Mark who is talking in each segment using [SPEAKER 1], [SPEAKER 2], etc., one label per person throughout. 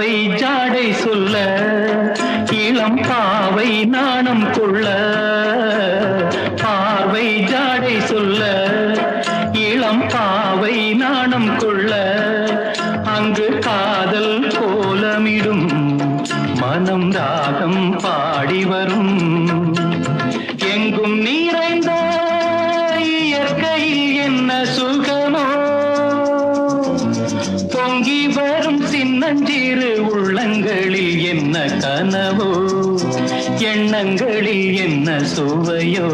[SPEAKER 1] பாவை ஜாடை சொல்ல இளம் பாவை நாணம் கொள்ள. பார்வை ஜாடை சொல்ல இளம் பாவை நாணம் கொள்ள. அங்கு காதல் கோலமிடும் மனம் ராகம் பாடி வரும். எங்கும் நீரைந்த வரும் சின்னஞ்சிறு உள்ளங்களில் என்ன கனவோ? எண்ணங்களில் என்ன சுவையோ?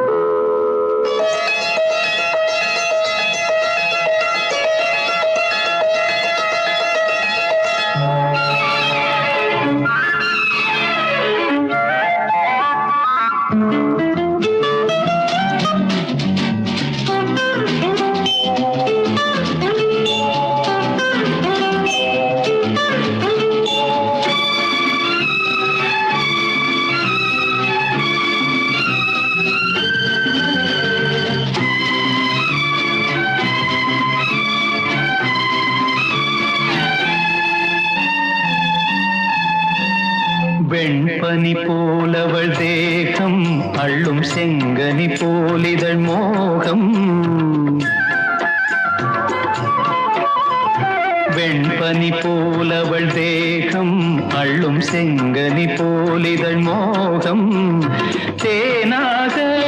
[SPEAKER 1] வெண்பனி போலவள் தேகம் அள்ளும் செங்கனி போலிதழ் மோகம். வெண்பனி போலவள் தேகம் அள்ளும் செங்கனி போலிதழ் மோகம். தேனாக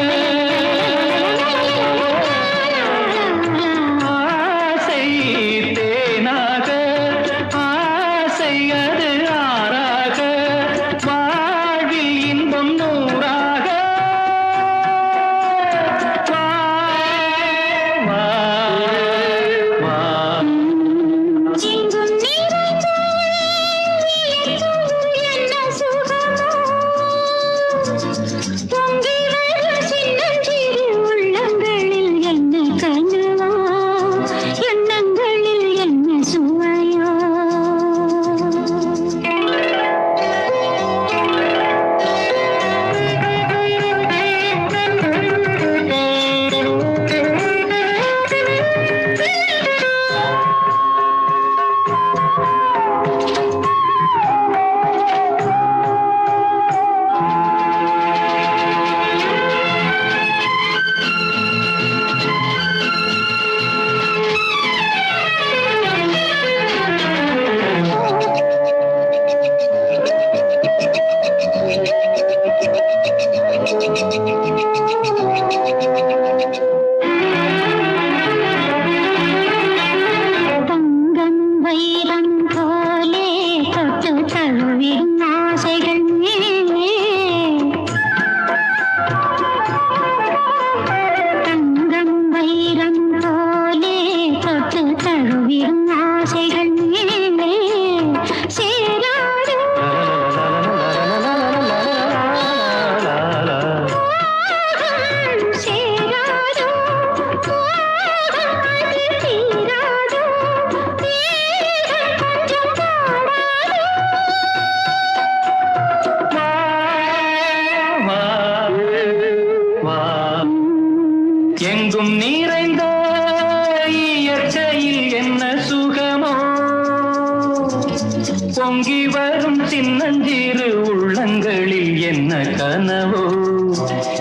[SPEAKER 1] பொங்கி வரும் சின்னஞ்சிறு உள்ளங்களில் என்ன கனவோ?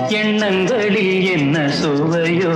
[SPEAKER 1] எண்ணங்களில் என்ன சுவையோ?